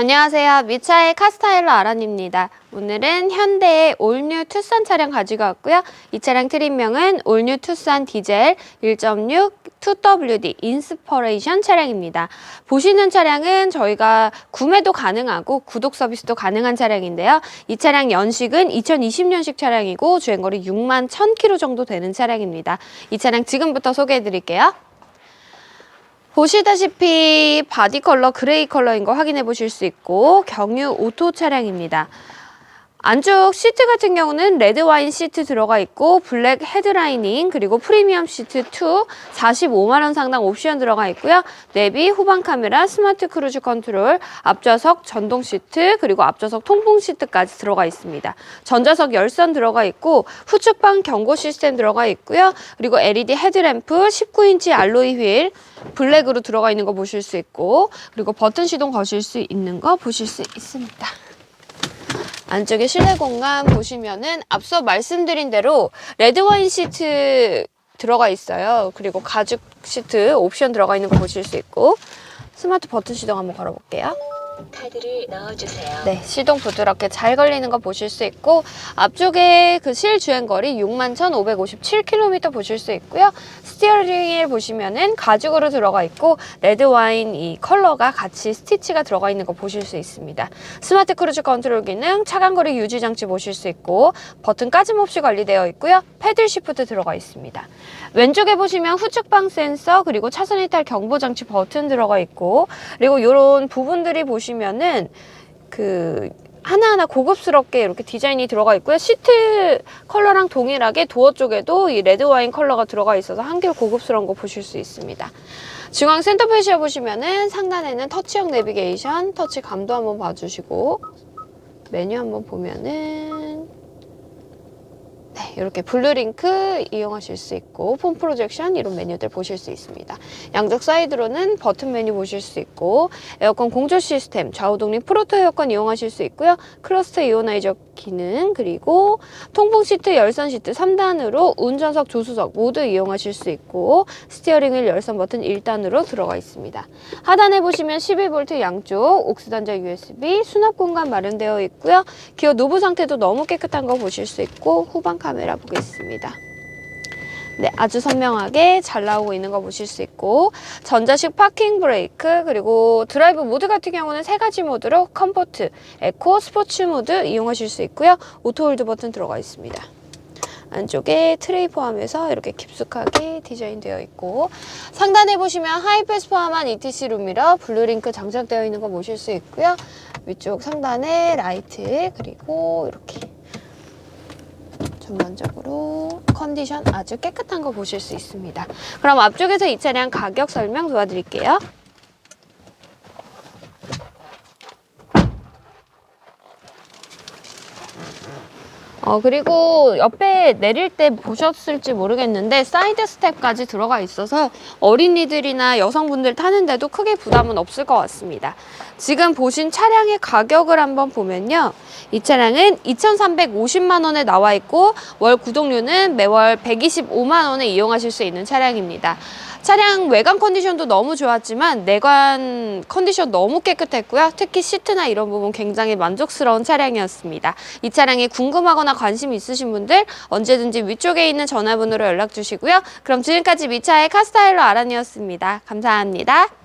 안녕하세요. 미차의 카스타일러 아란입니다. 오늘은 현대의 올뉴 투싼 차량 가지고 왔고요. 이 차량 트림명은 올뉴 투싼 디젤 1.6 2WD 인스퍼레이션 차량입니다. 보시는 차량은 저희가 구매도 가능하고 구독 서비스도 가능한 차량인데요. 이 차량 연식은 2020년식 차량이고 주행거리 6만 1000km 정도 되는 차량입니다. 이 차량 지금부터 소개해 드릴게요. 보시다시피 바디 컬러 그레이 컬러인 거 확인해 보실 수 있고 경유 오토 차량입니다. 안쪽 시트 같은 경우는 레드 와인 시트 들어가 있고 블랙 헤드라이닝 그리고 프리미엄 시트 2 45만 원 상당 옵션 들어가 있고요. 내비, 후방 카메라, 스마트 크루즈 컨트롤, 앞좌석 전동 시트 그리고 앞좌석 통풍 시트까지 들어가 있습니다. 전자석 열선 들어가 있고 후측방 경고 시스템 들어가 있고요. 그리고 LED 헤드램프, 19인치 알로이 휠 블랙으로 들어가 있는 거 보실 수 있고 그리고 버튼 시동 거실 수 있는 거 보실 수 있습니다. 안쪽에 실내 공간 보시면은 앞서 말씀드린 대로 레드 와인 시트 들어가 있어요. 그리고 가죽 시트 옵션 들어가 있는 거 보실 수 있고 스마트 버튼 시동 한번 걸어볼게요. 카드를 넣어주세요. 네, 시동 부드럽게 잘 걸리는 거 보실 수 있고 앞쪽에 그 실 주행 거리 61,557km 보실 수 있고요. 스티어링 휠 보시면은 가죽으로 들어가 있고 레드 와인 이 컬러가 같이 스티치가 들어가 있는 거 보실 수 있습니다. 스마트 크루즈 컨트롤 기능, 차간 거리 유지 장치 보실 수 있고 버튼 까짐없이 관리되어 있고요. 패들 시프트 들어가 있습니다. 왼쪽에 보시면 후측방 센서 그리고 차선 이탈 경보 장치 버튼 들어가 있고 그리고 이런 부분들이 보시 면은 그 하나하나 고급스럽게 이렇게 디자인이 들어가 있고요. 시트 컬러랑 동일하게 도어 쪽에도 이 레드 와인 컬러가 들어가 있어서 한결 고급스러운 거 보실 수 있습니다. 중앙 센터 패시어 보시면은 상단에는 터치형 내비게이션, 터치 감도 한번 봐주시고 메뉴 한번 보면은 네, 이렇게 블루링크 이용하실 수 있고 폼 프로젝션 이런 메뉴들 보실 수 있습니다. 양쪽 사이드로는 버튼 메뉴 보실 수 있고 에어컨 공조 시스템, 좌우 독립 프로토 에어컨 이용하실 수 있고요. 클러스터 이오나이저 기능 그리고 통풍 시트, 열선 시트 3단으로 운전석, 조수석 모두 이용하실 수 있고 스티어링 휠 열선 버튼 1단으로 들어가 있습니다. 하단에 보시면 12V 양쪽 옥스 단자 USB 수납 공간 마련되어 있고요. 기어 노브 상태도 너무 깨끗한 거 보실 수 있고 후방 카메라 보겠습니다. 네, 아주 선명하게 잘 나오고 있는 거 보실 수 있고 전자식 파킹 브레이크 그리고 드라이브 모드 같은 경우는 세 가지 모드로 컴포트, 에코, 스포츠 모드 이용하실 수 있고요. 오토 홀드 버튼 들어가 있습니다. 안쪽에 트레이 포함해서 이렇게 깊숙하게 디자인되어 있고 상단에 보시면 하이패스 포함한 ETC 룸미러 블루링크 장착되어 있는 거 보실 수 있고요. 위쪽 상단에 라이트 그리고 이렇게 전반적으로 컨디션 아주 깨끗한 거 보실 수 있습니다. 그럼 앞쪽에서 이 차량 가격 설명 도와드릴게요. 어, 그리고 옆에 내릴 때 보셨을지 모르겠는데 사이드 스텝까지 들어가 있어서 어린이들이나 여성분들 타는데도 크게 부담은 없을 것 같습니다. 지금 보신 차량의 가격을 한번 보면요. 이 차량은 2,350만 원에 나와 있고 월 구독료는 매월 125만 원에 이용하실 수 있는 차량입니다. 차량 외관 컨디션도 너무 좋았지만 내관 컨디션 너무 깨끗했고요. 특히 시트나 이런 부분 굉장히 만족스러운 차량이었습니다. 이 차량에 궁금하거나 관심 있으신 분들 언제든지 위쪽에 있는 전화번호로 연락 주시고요. 그럼 지금까지 미차의 카스타일러 아란이었습니다. 감사합니다.